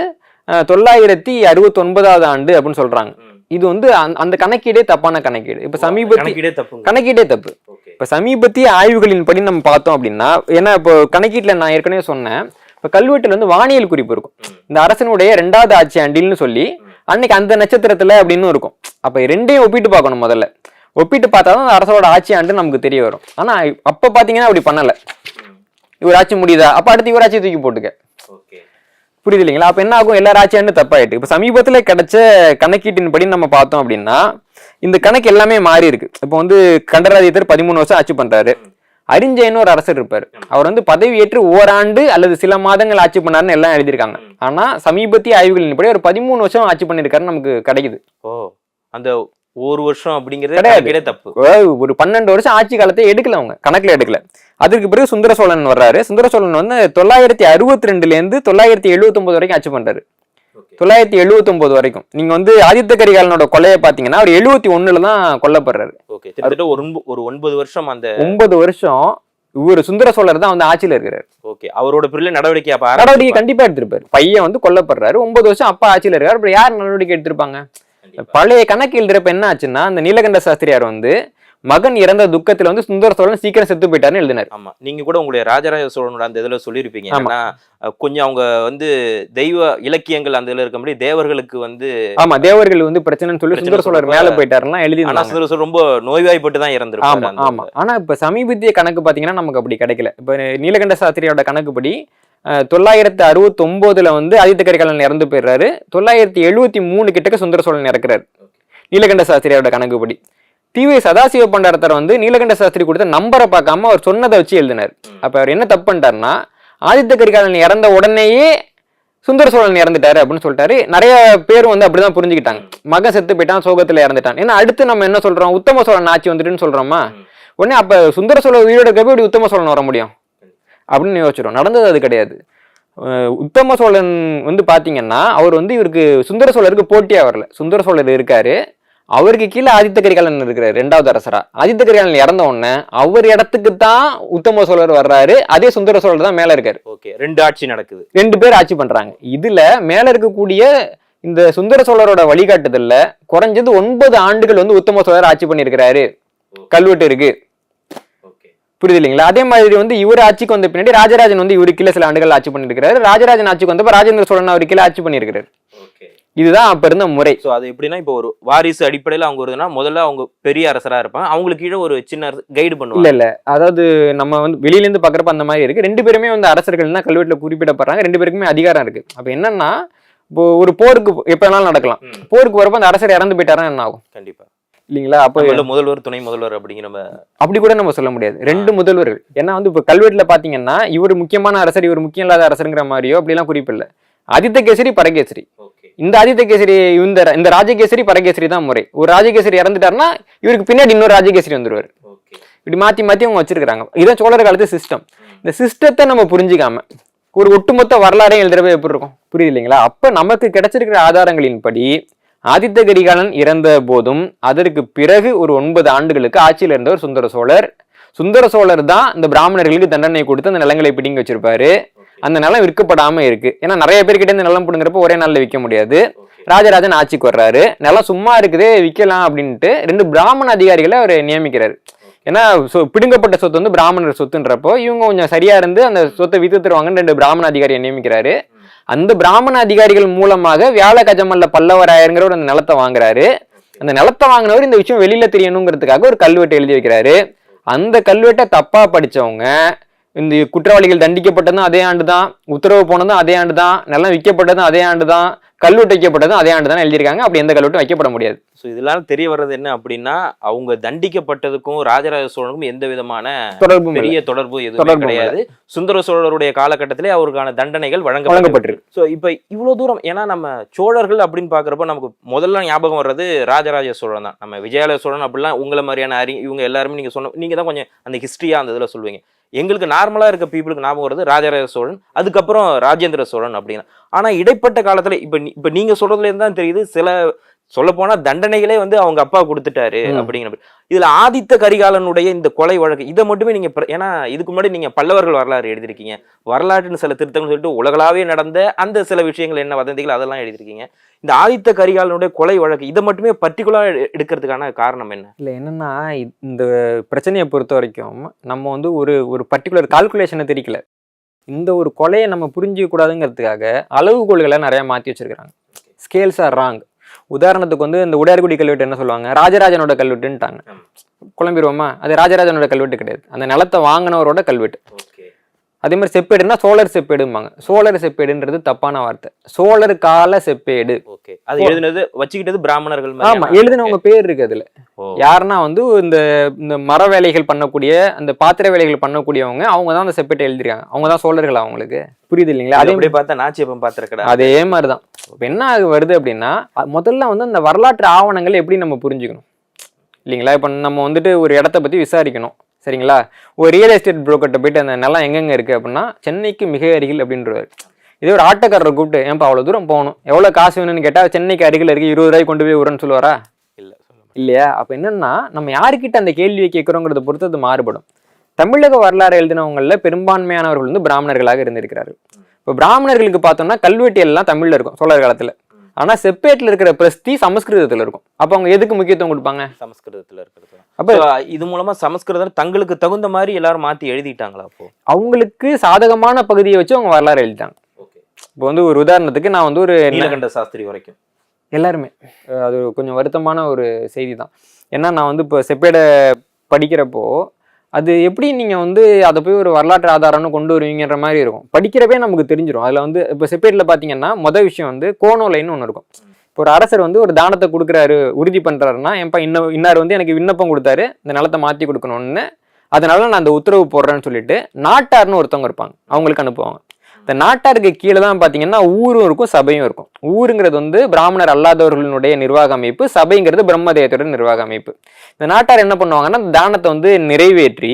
தொள்ளாயிரத்தி அறுபத்தி ஒன்பதாவது ஆண்டு அப்படின்னு சொல்றாங்க. இது வந்து அந்த- அந்த கணக்கீடே தப்பான கணக்கீடு. இப்ப சமீபத்திய கணக்கீடே தப்பு. இப்ப சமீபத்திய ஆய்வுகளின்படி நம்ம பார்த்தோம் அப்படின்னா ஏன்னா இப்போ கணக்கீட்டுல நான் ஏற்கனவே சொன்னேன் இப்ப கல்வெட்டுல வந்து வானியல் குறிப்பு இருக்கும். இந்த அரசனுடைய ரெண்டாவது ஆட்சி ஆண்டில்னு சொல்லி அன்னைக்கு அந்த நட்சத்திரத்துல அப்படின்னு இருக்கும். அப்ப ரெண்டையும் ஒப்பிட்டு பார்க்கணும் முதல்ல. ஒப்பிட்டு பார்த்தா தான் அந்த அரசோட ஆட்சி ஆண்டு நமக்கு தெரிய வரும். ஆனா அப்ப பாத்தீங்கன்னா அப்படி பண்ணல. இவர் ஆட்சி முடியுதா? அப்ப அடுத்து இவர் ஆட்சி தூக்கி போட்டுக்க. புரியுது இல்லைங்களா? அப்போ என்ன ஆகும் எல்லா ராசியாண்டு தப்பாயிட்டு. இப்போ சமீபத்தில் கிடைச்ச கணக்கீட்டின்படி நம்ம பார்த்தோம் அப்படின்னா இந்த கணக்கு எல்லாமே மாறி இருக்கு. இப்போ வந்து கண்டராதித்தர் பதிமூணு வருஷம் ஆட்சி பண்றாரு. அரிஞ்சயன்னு ஒரு அரசர் இருப்பார். அவர் வந்து பதவி ஏற்று ஓராண்டு அல்லது சில மாதங்கள் ஆட்சி பண்ணாருன்னு எல்லாம் எழுதியிருக்காங்க. ஆனா சமீபத்திய ஆய்வுகளின்படி ஒரு பதிமூணு வருஷம் ஆட்சி பண்ணியிருக்காருன்னு நமக்கு கிடைக்குது. ஓ அந்த ஒரு வருஷம் அப்படிங்கிறது கிடையாது. தப்பு. ஒரு பன்னெண்டு வருஷம் ஆட்சி காலத்தை எடுக்கல அவங்க. கணக்குல எடுக்கல. அதற்கு பிறகு சுந்தர சோழன் வர்றாரு. சுந்தர சோழன் வந்து தொள்ளாயிரத்தி அறுபத்தி ரெண்டுல இருந்து தொள்ளாயிரத்தி எழுபத்தி ஒன்பது வரைக்கும் ஆட்சி பண்றாரு. தொள்ளாயிரத்தி எழுபத்தி ஒன்பது வரைக்கும். நீங்க வந்து ஆதித்த கரிகாலனோட கொலையை பாத்தீங்கன்னா அவர் எழுபத்தி ஒண்ணுல தான் கொல்லப்படுறாரு. ஒரு ஒன்ப- ஒரு ஒன்பது வருஷம் அந்த ஒன்பது வருஷம் இவர் சுந்தர சோழர் தான் வந்து ஆட்சியில இருக்கிறாரு. ஓகே. அவரோட பிரில நடவடிக்கை அப்ப நடவடிக்கை. கண்டிப்பா எடுத்திருப்பாரு. பையன் வந்து கொல்லப்படுறாரு. ஒன்பது வருஷம் அப்பா ஆட்சியில இருக்காரு. அப்புறம் யார் நடவடிக்கை எடுத்திருப்பாங்க. பழைய கணக்கு எழுதுறப்ப என்ன ஆச்சுன்னா அந்த நீலகண்ட சாஸ்திரியார் வந்து மகன் இறந்த துக்கத்துல வந்து சுந்தர சோழன் சீக்கிரம் செத்து போயிட்டாருன்னு எழுதினார். ஆமா. நீங்க கூட உங்களுடைய ராஜராஜ சோழனோட அந்த இதுல சொல்லியிருப்பீங்க. ஆமா. கொஞ்சம் அவங்க வந்து தெய்வ இலக்கியங்கள் அந்த இதுல இருக்கபடி தேவர்களுக்கு வந்து ஆமா தேவர்கள் வந்து பிரச்சனைன்னு சொல்லி சுந்தர சோழர் மேல போயிட்டாருன்னா எழுதி ஆனா சுந்தர சோழர் ரொம்ப நோய்வாய்ப்பட்டு தான் ஆமா இறந்திருப்பாரு அந்த ஆமா. ஆனா இப்ப சமீபத்திய கணக்கு பாத்தீங்கன்னா நமக்கு அப்படி கிடைக்கல. இப்ப நீலகண்ட சாஸ்திரியோட கணக்குப்படி அஹ், தொள்ளாயிரத்து அறுபத்தி ஒன்பதுல வந்து ஆதித்த கரிகாலன் இறந்து போயிடுறாரு. தொள்ளாயிரத்தி எழுபத்தி மூணு கிட்டக்க சுந்தர சோழன் இறக்குறாரு. நீலகண்ட சாஸ்திரியோட கணக்குப்படி. டிவி சதாசிவ பண்டாரத்தர் வந்து நீலகண்ட சாஸ்திரி கொடுத்த நம்பரை பார்க்காம அவர் சொன்னதை வச்சு எழுதினார். அப்ப அவர் என்ன தப்பு பண்ணிட்டாருன்னா ஆதித்த கரிகாலன் இறந்த உடனேயே சுந்தர சோழன் இறந்துட்டாரு அப்படின்னு சொல்லிட்டாரு. நிறைய பேர் வந்து அப்படிதான் புரிஞ்சுக்கிட்டாங்க. மகன் செத்து போயிட்டான் சோகத்துல இறந்துட்டான். ஏன்னா அடுத்து நம்ம என்ன சொல்றோம்? உத்தம சோழன் ஆட்சி வந்துட்டுன்னு சொல்றோமா? உடனே அப்ப சுந்தர சோழர் உயிரோட இருக்கப்ப இப்படி உத்தம சோழன் வர முடியும்? அப்படின்னு யோசிச்சிடும் நடந்தது அது கிடையாது. உத்தம சோழன் வந்து பாத்தீங்கன்னா அவர் வந்து இவருக்கு சுந்தர சோழருக்கு போட்டியா வரல சுந்தர சோழர் இருக்காரு. அவருக்கு கீழே ஆதித்த கரிகாலன் இருக்கிறாரு ரெண்டாவது அரசரா. ஆதித்த கரிகாலன் இறந்த உடனே அவர் இடத்துக்கு தான் உத்தம சோழர் வர்றாரு அதே சுந்தர சோழர் தான் மேல இருக்காரு. ஓகே ரெண்டு ஆட்சி நடக்குது. ரெண்டு பேர் ஆட்சி பண்றாங்க. இதுல மேல இருக்கக்கூடிய இந்த சுந்தர சோழரோட வழிகாட்டுதல்ல குறைஞ்சது ஒன்பது ஆண்டுகள் வந்து உத்தம சோழர் ஆட்சி பண்ணியிருக்கிறாரு. கல்வெட்டு இருக்கு புரியுது இல்லைங்களா? அதே மாதிரி வந்து இவர் ஆட்சிக்கு வந்த பின்னாடி ராஜராஜன் வந்து இவரு கீழே சில ஆண்டுகள் ஆட்சி பண்ணியிருக்கிறாரு. ராஜராஜன் ஆட்சிக்கு வந்தப்ப ராஜேந்திர சோழன் அவர் கீழே ஆட்சி பண்ணியிருக்கிறாரு. இதுதான் அப்ப இருந்த முறை. சோ அது எப்படின்னா இப்போ ஒரு வாரிசு அடிப்படையில அவங்க வருதுன்னா முதல்ல அவங்க பெரிய அரசரா இருப்பாங்க. அவங்களுக்கு கீழே ஒரு சின்ன கைடு இல்ல பண்ணுவாங்க. இல்ல அதாவது நம்ம வந்து வெளியில இருந்து பாக்குறப்ப அந்த மாதிரி இருக்கு. ரெண்டு பேருமே வந்து அரசர்கள் தான் கல்வெட்டுல குறிப்பிடப்படுறாங்க. ரெண்டு பேருக்குமே அதிகாரம் இருக்கு. அப்ப என்னன்னா இப்போ ஒரு போருக்கு எப்ப வேணாலும் நடக்கலாம். போருக்கு வரப்ப அந்த அரசர் இறந்து போயிட்டாருன்னா என்ன ஆகும்? கண்டிப்பா. இல்லைங்களா? அப்போ முதல்வர் துணை முதல்வர் அப்படிங்கிற நம்ம அப்படி கூட நம்ம சொல்ல முடியாது. ரெண்டு முதல்வர்கள். ஏன்னா வந்து இப்ப கல்வெட்டுல பாத்தீங்கன்னா இவர் முக்கியமான அரசர் இவர் முக்கியம் இல்லாத அரசருங்கிற மாதிரியோ அப்படிலாம் குறிப்பில்ல ஆதித்த கேசரி பரகேசரி. ஓகே. இந்த ஆதித்த கேசரி இந்த இந்த ராஜகேசரி பரகேசரி தான் முறை. ஒரு ராஜகேசரி இறந்துட்டாருன்னா இவருக்கு பின்னாடி இன்னொரு ராஜகேசரி வந்துருவாரு. இப்படி மாத்தி மாத்தி அவங்க வச்சிருக்காங்க இதான் சோழர் காலத்து சிஸ்டம் இந்த சிஸ்டத்தை நம்ம புரிஞ்சுக்காம ஒரு ஒட்டுமொத்த வரலாறையும் எழுதுறப்ப எப்படி இருக்கும்? புரியுது இல்லைங்களா அப்ப நமக்கு கிடைச்சிருக்கிற ஆதாரங்களின்படி ஆதித்த கரிகாலன் இறந்த போதும் அதற்கு பிறகு ஒரு ஒன்பது ஆண்டுகளுக்கு ஆட்சியில் இருந்தவர் சுந்தர சோழர். சுந்தர சோழர் தான் இந்த பிராமணர்களுக்கு தண்டனை கொடுத்து அந்த நிலங்களை பிடிங்கி வச்சிருப்பாரு. அந்த நிலம் விற்கப்படாம இருக்கு. ஏன்னா நிறைய பேர்கிட்ட இந்த நிலம் பிடுங்குறப்ப ஒரே நாள்ல விற்க முடியாது. ராஜராஜன் ஆட்சிக்கு வர்றாரு. நிலம் சும்மா இருக்குதே விற்கலாம் அப்படின்ட்டு ரெண்டு பிராமண அதிகாரிகளை அவர் நியமிக்கிறாரு. ஏன்னா சொ பிடுங்கப்பட்ட சொத்து வந்து பிராமணர் சொத்துன்றப்போ இவங்க கொஞ்சம் சரியா இருந்து அந்த சொத்தை வித்து தருவாங்கன்னு ரெண்டு பிராமண அதிகாரியை நியமிக்கிறாரு. அந்த பிராமண அதிகாரிகள் மூலமாக வியாழ கஜமல்ல பல்லவராயருங்கிற ஒரு அந்த நிலத்தை வாங்குறாரு. அந்த நிலத்தை வாங்கினவர் இந்த விஷயம் வெளியில தெரியணுங்கிறதுக்காக ஒரு கல்வெட்டு எழுதி வைக்கிறாரு. அந்த கல்வெட்டை தப்பா படிச்சவங்க இந்த குற்றவாளிகள் தண்டிக்கப்பட்டதும் அதே ஆண்டு தான் உத்தரவு போனதும் அதே ஆண்டு தான் நிலம் விற்கப்பட்டதும் அதே ஆண்டு தான் கல்வெட்டு வைக்கப்பட்டதும் அதே ஆண்டு தான் எழுதியிருக்காங்க. அப்படி எந்த கல்வெட்டும் வைக்கப்பட முடியாது. ஸோ இதெல்லாம் தெரிய வர்றது என்ன அப்படின்னா அவங்க தண்டிக்கப்பட்டதுக்கும் ராஜராஜ சோழனுக்கும் எந்த விதமான தொடர்பும் இல்லை. பெரிய தொடர்பு எதுவுமே கிடையாது. சுந்தர சோழருடைய காலகட்டத்திலே அவருக்கான தண்டனைகள் வழங்கப்பட்டிருக்கு. வழங்கப்பட்டிருக்கு. ஸோ இப்போ இவ்வளோ தூரம் ஏன்னா நம்ம சோழர்கள் அப்படின்னு பார்க்குறப்ப நமக்கு முதல்ல ஞாபகம் வர்றது ராஜராஜ சோழன் தான். நம்ம விஜயாலய சோழன் அப்படிலாம் உங்களை மாதிரியான அறி இவங்க எல்லாருமே நீங்கள் சொன்ன நீங்கள் தான் கொஞ்சம் அந்த ஹிஸ்ட்ரியாக அந்த இதில் சொல்லுவீங்க. எங்களுக்கு நார்மலாக இருக்க பீப்புளுக்கு ஞாபகம் வருது ராஜராஜ சோழன் அதுக்கப்புறம் ராஜேந்திர சோழன் அப்படின்னு. ஆனால் இடைப்பட்ட காலத்தில் இப்போ இப்போ நீங்கள் சொல்கிறதுலேருந்து தான் தெரியுது சில சொல்ல போனா தண்டனைகளே வந்து அவங்க அப்பா கொடுத்துட்டாரு. அப்படிங்கிற. இதுல ஆதித்த கரிகாலனுடைய இந்த கொலை வழக்கு இதை மட்டுமே நீங்க ஏன்னா இதுக்கு முன்னாடி நீங்க பல்லவர்கள் வரலாறு எழுதிருக்கீங்க வரலாற்றுன்னு சில திருத்தங்கள் சொல்லிட்டு உலகளாவே நடந்த அந்த சில விஷயங்கள் என்ன வதந்திகள் அதெல்லாம் எழுதிருக்கீங்க இந்த ஆதித்த கரிகாலனுடைய கொலை வழக்கு இதை மட்டுமே பர்டிகுலரா எடுக்கிறதுக்கான காரணம் என்ன? இல்லை என்னன்னா இந்த பிரச்சனையை பொறுத்த வரைக்கும் நம்ம வந்து ஒரு ஒரு பர்டிகுலர் கால்குலேஷனை தெரிக்கல. இந்த ஒரு கொலையை நம்ம புரிஞ்சிக்க கூடாதுங்கிறதுக்காக அளவுகோல்களை நிறைய மாற்றி வச்சிருக்கிறாங்க. ஸ்கேல்ஸ் ஆர் ராங் உதாரணத்துக்கு வந்து இந்த உடையார்குடி கல்வெட்டு என்ன சொல்லுவாங்க? ராஜராஜனோட கல்வெட்டுன்ட்டாங்க. குழம்பிடுவோமா அது ராஜராஜனோட கல்வெட்டு கிடையாது. அந்த நிலத்தை வாங்கினவரோட கல்வெட்டு. அதே மாதிரி செப்பேடுன்னா சோழர் செப்பேடும்பாங்க. சோழர் செப்பேடுன்றது தப்பான வார்த்தை. சோழர் கால செப்பேடு. ஓகே. அது எழுதினது வச்சுக்கிட்டது பிராமணர்கள் ஆமா எழுதினவங்க பேர் இருக்கு அதுல. யாருன்னா வந்து இந்த இந்த மர வேலைகள் பண்ணக்கூடிய அந்த பாத்திர வேலைகள் பண்ணக்கூடியவங்க அவங்க தான் அந்த செப்பேட்டை எழுதிருக்காங்க. அவங்க தான் சோழர்கள் அவங்களுக்கு? புரியுது இல்லைங்களா? அது அப்படியே பார்த்தா நாச்சியப்பன் பாத்திரக்கடை அதே மாதிரிதான். இப்ப என்ன வருது அப்படின்னா முதல்ல வந்து அந்த வரலாற்று ஆவணங்கள் எப்படி நம்ம புரிஞ்சுக்கணும்? இல்லைங்களா? இப்போ நம்ம வந்துட்டு ஒரு இடத்த பத்தி விசாரிக்கணும். சரிங்களா? ஒரு ரியல் எஸ்டேட் புரோக்கர்ட்ட போயிட்டு அந்த நிலம் எங்கெங்க இருக்கு அப்படின்னா சென்னைக்கு மிக அருகில் அப்படின்றவர். இதே ஒரு ஆட்டோக்காரரை கூப்பிட்டு ஏன்பா அவ்வளோ தூரம் போகணும்? எவ்வளோ காசு வேணும்னு கேட்டால் சென்னைக்கு அருகில் இருக்கு இருபது ரூபாய்க்கு கொண்டு போய் விடுறேன்னு சொல்லுவாரா? இல்ல. இல்லையா? அப்ப என்னன்னா நம்ம யாருக்கிட்ட அந்த கேள்வியை கேட்குறோங்கிறத பொறுத்து அது மாறுபடும். தமிழக வரலாறு எழுதினவங்களில் பெரும்பான்மையானவர்கள் வந்து பிராமணர்களாக இருந்திருக்கிறார்கள். இப்போ பிராமணர்களுக்கு பார்த்தோம்னா கல்வெட்டு எல்லாம் தமிழ்ல இருக்கும் சோழர் காலத்துல. ஆனா செப்பேட்ல இருக்கிற பிரஸ்தி சமஸ்கிருதத்துல இருக்கும். அப்போ அவங்க எதுக்கு முக்கியத்துவம் கொடுப்பாங்க? சமஸ்கிருதத்துல இருக்கிறது. அப்ப இது மூலமா சமஸ்கிருதம் தங்களுக்கு தகுந்த மாதிரி எல்லாரும் மாத்தி எழுதிட்டாங்களா அப்போ? அவங்களுக்கு சாதகமான பகுதியை வச்சு அவங்க வரலாறு எழுதிட்டாங்க. ஓகே இப்போ வந்து ஒரு உதாரணத்துக்கு நான் வந்து ஒரு நீலகண்ட சாஸ்திரி வரைக்கும். எல்லாருமே. அது கொஞ்சம் வருத்தமான ஒரு செய்தி தான் ஏன்னா நான் வந்து இப்போ செப்பேடை படிக்கிறப்போ அது எப்படி நீங்கள் வந்து அதை போய் ஒரு வரலாற்று ஆதாரம்னு கொண்டு வருவீங்கன்ற மாதிரி இருக்கும். படிக்கிறப்பே நமக்கு தெரிஞ்சிடும் அதில் வந்து இப்போ செப்பேட்டில் பார்த்தீங்கன்னா மொதல் விஷயம் வந்து கோணோலைன்னு ஒன்று இருக்கும். இப்போ ஒரு அரசர் வந்து ஒரு தானத்தை கொடுக்குறாரு உறுதி பண்ணுறாருன்னா என்ப்பா இன்ன இன்னார் வந்து எனக்கு விண்ணப்பம் கொடுத்தாரு இந்த நிலத்தை மாற்றி கொடுக்கணும்னு. அதனால நான் அந்த உத்தரவு போடுறேன்னு சொல்லிட்டு நாட்டார்னு ஒருத்தவங்க இருப்பாங்க. அவங்களுக்கு அனுப்புவாங்க. இந்த நாட்டாருக்கு கீழே தான் பார்த்தீங்கன்னா ஊரும் இருக்கும் சபையும் இருக்கும். ஊருங்கிறது வந்து பிராமணர் அல்லாதவர்களுடைய நிர்வாக அமைப்பு சபைங்கிறது பிரம்மதேயத்தோட நிர்வாக அமைப்பு. இந்த நாட்டார் என்ன பண்ணுவாங்கன்னா தானத்தை வந்து நிறைவேற்றி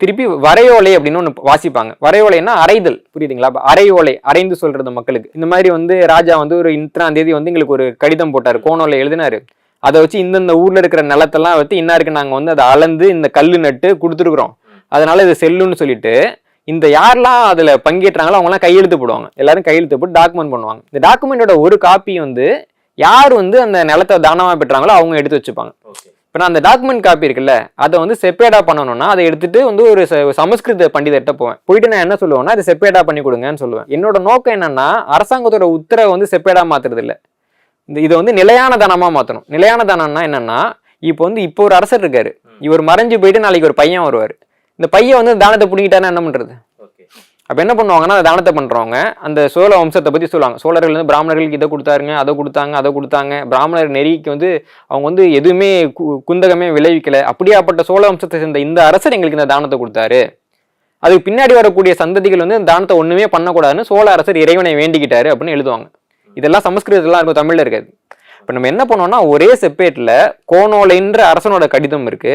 திருப்பி வரையோலை அப்படின்னு ஒன்று வாசிப்பாங்க. வரையோலைன்னா அரைதல் புரியுதுங்களா? அப்ப அரையோலை அரைந்து சொல்றது மக்களுக்கு. இந்த மாதிரி வந்து ராஜா வந்து ஒரு இத்தனாம் தேதி வந்து எங்களுக்கு ஒரு கடிதம் போட்டார் கோணோலை எழுதினாரு. அதை வச்சு இந்தந்த ஊர்ல இருக்கிற நிலத்தெல்லாம் வச்சு இன்னாருக்கு நாங்கள் வந்து அதை அளந்து இந்த கல் நட்டு கொடுத்துருக்குறோம். அதனால இது செல்லுன்னு சொல்லிட்டு இந்த யாரெல்லாம் அதுல பங்கேற்றாங்களோ அவங்கலாம் கையெழுத்து போடுவாங்க. எல்லாரும் கையெழுத்து போட்டு டாக்குமெண்ட் பண்ணுவாங்க. இந்த டாக்குமெண்டோட ஒரு காப்பி வந்து யார் வந்து அந்த நிலத்தை தானமா பெற்றாங்களோ அவங்க எடுத்து வச்சுப்பாங்க. இப்போ நான் அந்த டாக்குமெண்ட் காப்பி இருக்குல்ல அதை வந்து செப்பேடா பண்ணணும்னா அதை எடுத்துட்டு வந்து ஒரு சமஸ்கிருத பண்டிதர்கிட்ட போவேன். போயிட்டு நான் என்ன சொல்லுவேன்னா அதை செப்பேடா பண்ணி கொடுங்கன்னு சொல்லுவேன். என்னோட நோக்கம் என்னன்னா அரசாங்கத்தோட உத்தரவை வந்து செப்பேடா மாத்துறது இல்ல இந்த இதை வந்து நிலையான தானமா மாத்தணும். நிலையான தானம்னா என்னன்னா இப்போ வந்து இப்போ ஒரு அரசர் இருக்காரு. இவர் மறைஞ்சு போயிட்டு நாளைக்கு ஒரு பையன் வருவார். இந்த பையன் வந்து தானத்தை பிடிக்கிட்டாருன்னா என்ன பண்றது? அப்ப என்ன பண்ணுவாங்கன்னா அந்த தானத்தை பண்றவங்க அந்த சோழ வம்சத்தை பத்தி சொல்லுவாங்க. சோழர்கள் வந்து பிராமணர்களுக்கு இதை கொடுத்தாருங்க அதை கொடுத்தாங்க அதை கொடுத்தாங்க. பிராமணர் நெறிக்கு வந்து அவங்க வந்து எதுவுமே குந்தகமே விளைவிக்கல. அப்படியாப்பட்ட சோழ வம்சத்தை சேர்ந்த இந்த அரசர் எங்களுக்கு இந்த தானத்தை கொடுத்தாரு. அதுக்கு பின்னாடி வரக்கூடிய சந்ததிகள் வந்து இந்த தானத்தை ஒண்ணுமே பண்ணக்கூடாதுன்னு சோழ அரசர் இறைவனை வேண்டிக்கிட்டாரு அப்படின்னு எழுதுவாங்க. இதெல்லாம் சமஸ்கிருதத்துலாம் இருக்கும் தமிழ்ல இருக்காது. இப்போ நம்ம என்ன பண்ணோம்னா ஒரே செப்பேட்ல கோணோலைன்ற அரசனோட கடிதம் இருக்கு.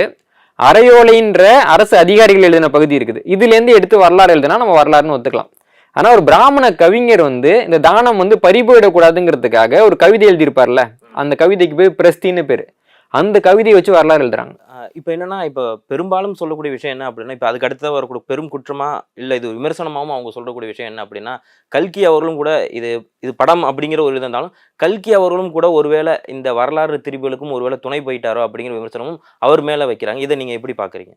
அரையோலைன்ற அரசு அதிகாரிகள் எழுதின பகுதி இருக்குது. இதுல இருந்து எடுத்து வரலாறு எழுதுனா நம்ம வரலாறுன்னு ஒத்துக்கலாம். ஆனா ஒரு பிராமண கவிஞர் வந்து இந்த தானம் வந்து பறிபோயிடக்கூடாதுங்கிறதுக்காக ஒரு கவிதை எழுதியிருப்பார்ல? அந்த கவிதைக்கு பேர் பிரஸ்தின்னு பேரு. அந்த கவிதையை வச்சு வரலாறு எழுதுறாங்க. இப்போ என்னன்னா இப்போ பெரும்பாலும் சொல்லக்கூடிய விஷயம் என்ன அப்படின்னா இப்போ அதுக்கு அடுத்த வரக்கூடிய பெரும் குற்றமா இல்லை இது விமர்சனமாகவும் அவங்க சொல்லக்கூடிய விஷயம் என்ன அப்படின்னா கல்கி அவர்களும் கூட இது இது படம் அப்படிங்கிற ஒரு இது இருந்தாலும் கல்கி அவர்களும் கூட ஒருவேளை இந்த வரலாறு திரிபுகளுக்கும் ஒருவேளை துணை போயிட்டாரோ அப்படிங்கிற விமர்சனமும் அவர் மேலே வைக்கிறாங்க. இதை நீங்கள் எப்படி பார்க்குறீங்க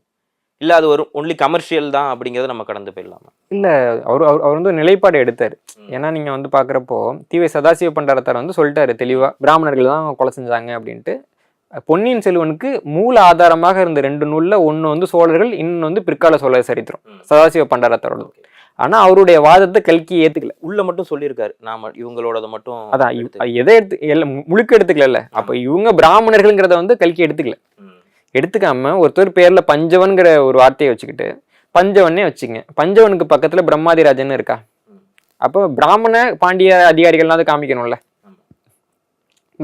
இல்லை அது ஒரு ஒன்லி கமர்ஷியல் தான் அப்படிங்கிறத நம்ம கடந்து போயிடலாமா? அவர் அவர் அவர் வந்து நிலைப்பாடு எடுத்தாரு. ஏன்னா நீங்க வந்து பாக்குறப்போ தீவை சதாசிவ பண்டாரத்தார் வந்து சொல்லிட்டாரு தெளிவா பிராமணர்கள் தான் கொலை செஞ்சாங்க அப்படின்ட்டு. பொன்னியின் செல்வனுக்கு மூல ஆதாரமாக இருந்த ரெண்டு நூல்ல ஒண்ணு வந்து சோழர்கள் இன்னொன்று வந்து பிற்கால சோழர் சரித்திரம். சதாசிவ பண்டாரத்தாரோட ஆனா அவருடைய வாதத்தை கல்கி ஏத்துக்கல. உள்ள மட்டும் சொல்லியிருக்காரு. நாம இவங்களோடத மட்டும் அதான் எதை எடுத்து எல்லாம் முழுக்க எடுத்துக்கல அப்ப இவங்க பிராமணர்கள்ங்கிறத வந்து கல்கி எடுத்துக்கல. எடுத்துக்காம ஒருத்தர் பேர்ல பஞ்சவன்கிற ஒரு வார்த்தையை வச்சுக்கிட்டு பஞ்சவனே வச்சுங்க. பஞ்சவனுக்கு பக்கத்துல பிரம்மாதிராஜன் இருக்கா. அப்போ பிராமண பாண்டிய அதிகாரிகள்லாம் அது காமிக்கணும்ல.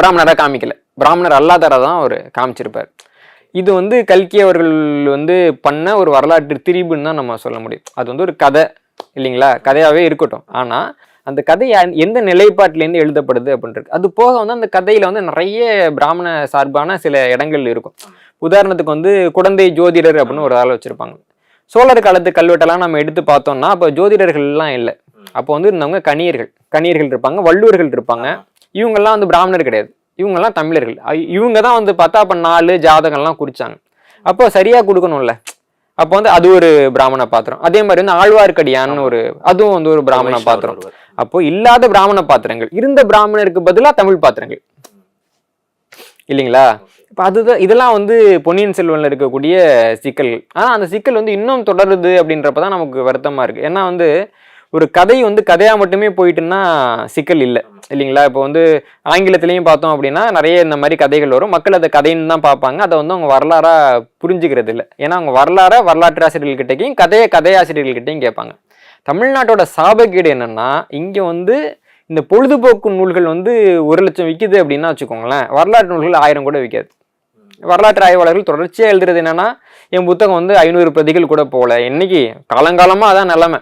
பிராமணராக காமிக்கல. பிராமணர் அல்லாதராக தான் அவர் காமிச்சிருப்பார். இது வந்து கல்கி அவர்கள் வந்து பண்ண ஒரு வரலாற்று திரிபுன்னு தான் நம்ம சொல்ல முடியும். அது வந்து ஒரு கதை இல்லைங்களா? கதையாகவே இருக்கட்டும். ஆனால் அந்த கதை எந்த நிலைப்பாட்டிலேருந்து எழுதப்படுது அப்படின்றது. அது போக வந்து அந்த கதையில் வந்து நிறைய பிராமண சார்பான சில இடங்கள் இருக்கும். உதாரணத்துக்கு வந்து குழந்தை ஜோதிடர் அப்படின்னு ஒரு ஆள் வச்சுருப்பாங்க. சோழர் காலத்து கல்வெட்டெல்லாம் நம்ம எடுத்து பார்த்தோம்னா அப்போ ஜோதிடர்கள்லாம் இல்லை. அப்போ வந்து இருந்தவங்க கணியர்கள். கணியர்கள் இருப்பாங்க வள்ளுவர்கள் இருப்பாங்க. இவங்கெல்லாம் வந்து பிராமணர் கிடையாது. இவங்கெல்லாம் தமிழர்கள். இவங்க தான் வந்து பார்த்தா அப்போ நாலு ஜாதகம்லாம் குறிச்சாங்க. அப்போ சரியா கொடுக்கணும்ல. அப்போ வந்து அது ஒரு பிராமண பாத்திரம். அதே மாதிரி வந்து ஆழ்வார்க்கடியான்னு ஒரு அதுவும் வந்து ஒரு பிராமண பாத்திரம். அப்போ இல்லாத பிராமண பாத்திரங்கள். இருந்த பிராமணருக்கு பதிலா தமிழ் பாத்திரங்கள். இல்லைங்களா? இப்போ அதுதான் இதெல்லாம் வந்து பொன்னியின் செல்வன்ல இருக்கக்கூடிய சிக்கல். ஆனா அந்த சிக்கல் வந்து இன்னும் தொடருது அப்படின்றப்ப தான் நமக்கு வருத்தமா இருக்கு. ஏன்னா வந்து ஒரு கதை வந்து கதையா மட்டுமே போயிட்டுன்னா சிக்கல் இல்லை. இல்லைங்களா? இப்போ வந்து ஆங்கிலத்திலையும் பார்த்தோம் அப்படின்னா நிறைய இந்த மாதிரி கதைகள் வரும். மக்கள் அதை கதைன்னு தான் பார்ப்பாங்க. அதை வந்து அவங்க வரலாறாக புரிஞ்சுக்கிறது இல்லை ஏன்னா அவங்க வரலாற வரலாற்று ஆசிரியர்கள்கிட்டையும் கதையை கதையாசிரியர்கள்கிட்டையும் கேட்பாங்க. தமிழ்நாட்டோட சாபக்கேடு என்னென்னா இங்கே வந்து இந்த பொழுதுபோக்கு நூல்கள் வந்து ஒரு லட்சம் விற்கிது அப்படின்னா வச்சுக்கோங்களேன். வரலாற்று நூல்கள் ஆயிரம் கூட விற்காது வரலாற்று ஆய்வாளர்கள் தொடர்ச்சியாக எழுதுறது என்னென்னா என் புத்தகம் வந்து ஐநூறு பிரதிகள் கூட போகல. இன்னைக்கு காலங்காலமாக அதான் நிலமை.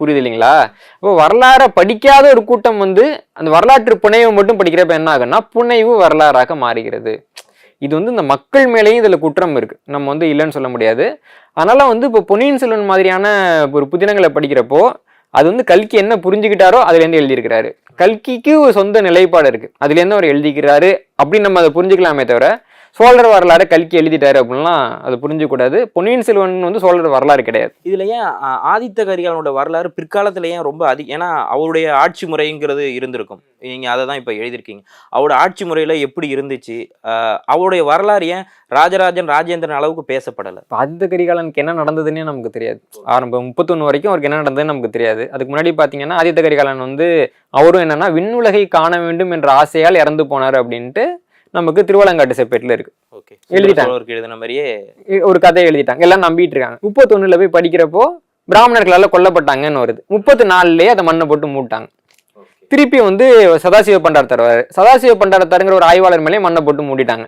புரியுது இல்லைங்களா? இப்போ வரலாறை படிக்காத ஒரு கூட்டம் வந்து அந்த வரலாற்று புனைவை மட்டும் படிக்கிறப்ப என்ன ஆகுன்னா புனைவு வரலாறாக மாறுகிறது. இது வந்து இந்த மக்கள் மேலேயும் இதில் குற்றம் இருக்குது நம்ம வந்து இல்லைன்னு சொல்ல முடியாது. அதனால் வந்து இப்போ பொன்னியின் செல்வன் மாதிரியான ஒரு புதினங்களை படிக்கிறப்போ அது வந்து கல்கி என்ன புரிஞ்சுக்கிட்டாரோ அதுலேருந்து எழுதியிருக்கிறாரு. கல்கிக்கு ஒரு சொந்த நிலைப்பாடு இருக்குது அதுலேருந்து அவர் எழுதிக்கிறாரு. அப்படின்னு நம்ம அதை புரிஞ்சுக்கலாமே தவிர சோழர் வரலாறு கல்கி எழுதிட்டாரு அப்படின்லாம் அதை புரிஞ்சுக்கூடாது. பொன்னியின் செல்வன் வந்து சோழர் வரலாறு கிடையாது. இதுல ஏன் ஆதித்த கரிகாலனோட வரலாறு பிற்காலத்துல ஏன் ரொம்ப அதிக ஏன்னா அவருடைய ஆட்சி முறைங்கிறது இருந்திருக்கும். நீங்க அதை தான் இப்போ எழுதியிருக்கீங்க. அவரோட ஆட்சி முறையில எப்படி இருந்துச்சு? அவருடைய வரலாறு ஏன் ராஜராஜன் ராஜேந்திரன் அளவுக்கு பேசப்படலை? இப்போ ஆதித்த கரிகாலனுக்கு என்ன நடந்ததுன்னே நமக்கு தெரியாது. ஆரம்பம் முப்பத்தொன்று வரைக்கும் அவருக்கு என்ன நடந்ததுன்னு நமக்கு தெரியாது. அதுக்கு முன்னாடி பார்த்தீங்கன்னா ஆதித்த கரிகாலன் வந்து அவரும் என்னன்னா விண்ணுலகை காண வேண்டும் என்ற ஆசையால் இறந்து போனார் அப்படின்ட்டு நமக்கு திருவலங்காட்டு செப்பேட்டில் இருக்கு. ஓகே எழுதிட்டாங்க. எழுதின மாதிரியே ஒரு கதையை எழுதிட்டாங்க. எல்லாம் நம்பிட்டு இருக்காங்க. முப்பத்தொன்னுல போய் படிக்கிறப்போ பிராமணர்களால கொல்லப்பட்டாங்கன்னு வருது. முப்பத்தி நாலுலயே அதை மண்ணை போட்டு மூட்டாங்க. திருப்பி வந்து சதாசிவ பண்டாரத்தார் வராரு சதாசிவ பண்டாரத்தாருங்கிற ஒரு ஆய்வாளர் மேலே மண்ணை போட்டு மூடிட்டாங்க.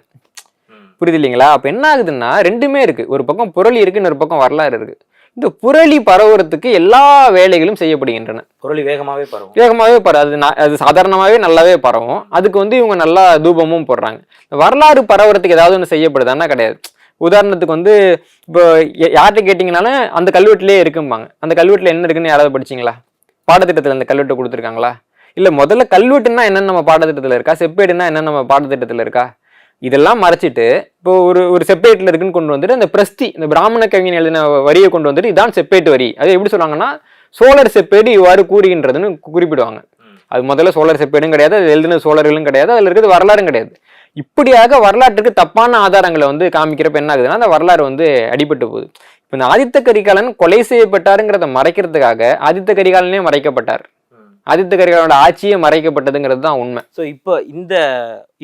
புரியுது இல்லைங்களா? அப்ப என்ன ஆகுதுன்னா ரெண்டுமே இருக்கு. ஒரு பக்கம் புரளி இருக்கு இன்னொரு பக்கம் வரலாறு இருக்கு. இந்த புரளி பரவுறதுக்கு எல்லா வேலைகளும் செய்யப்படுகின்றன. பொருளி வேகமாவே பரவும். வேகமாகவே பரவும் அது அது சாதாரணமாகவே நல்லாவே பரவும். அதுக்கு வந்து இவங்க நல்லா தூபமும் போடுறாங்க. வரலாறு பரவுறதுக்கு ஏதாவது ஒன்று செய்யப்படுதான்னா கிடையாது. உதாரணத்துக்கு வந்து இப்போ யார்கிட்ட கேட்டிங்கனாலும் அந்த கல்வெட்டுலேயே இருக்கும்பாங்க. அந்த கல்வெட்டில் என்ன இருக்குன்னு யாராவது படிச்சீங்களா? பாடத்திட்டத்தில் அந்த கல்வெட்டு கொடுத்துருக்காங்களா? இல்லை முதல்ல கல்வெட்டுன்னா என்னன்னு நம்ம பாடத்திட்டத்தில் இருக்கா? செப்பேடுனா என்னன்னு நம்ம பாடத்திட்டத்தில் இருக்கா? இதெல்லாம் மறைச்சிட்டு இப்போ ஒரு ஒரு செப்பேட்டில் இருக்குன்னு கொண்டு வந்துட்டு அந்த பிரஸ்தி இந்த பிராமண கவிஞன் எழுதின வரியை கொண்டு வந்துட்டு இதான் செப்பேட்டு வரி. அது எப்படி சொல்லுவாங்கன்னா சோழர் செப்பேடு இவ்வாறு கூறுகின்றதுன்னு குறிப்பிடுவாங்க. அது முதல்ல சோழர் செப்பேடும் கிடையாது அது எழுதின சோழர்களும் கிடையாது அதுல இருக்கிறது வரலாறும் கிடையாது. இப்படியாக வரலாற்றுக்கு தப்பான ஆதாரங்களை வந்து காமிக்கிறப்ப என்ன ஆகுதுன்னா அந்த வரலாறு வந்து அடிபட்டு போகுது. இப்போ இந்த ஆதித்த கரிகாலன் கொலை செய்யப்பட்டாருங்கிறத மறைக்கிறதுக்காக ஆதித்த கரிகாலனே மறைக்கப்பட்டார். ஆதித்த கரிகாலனோட ஆட்சியே மறைக்கப்பட்டதுங்கிறது தான் உண்மை. ஸோ இப்போ இந்த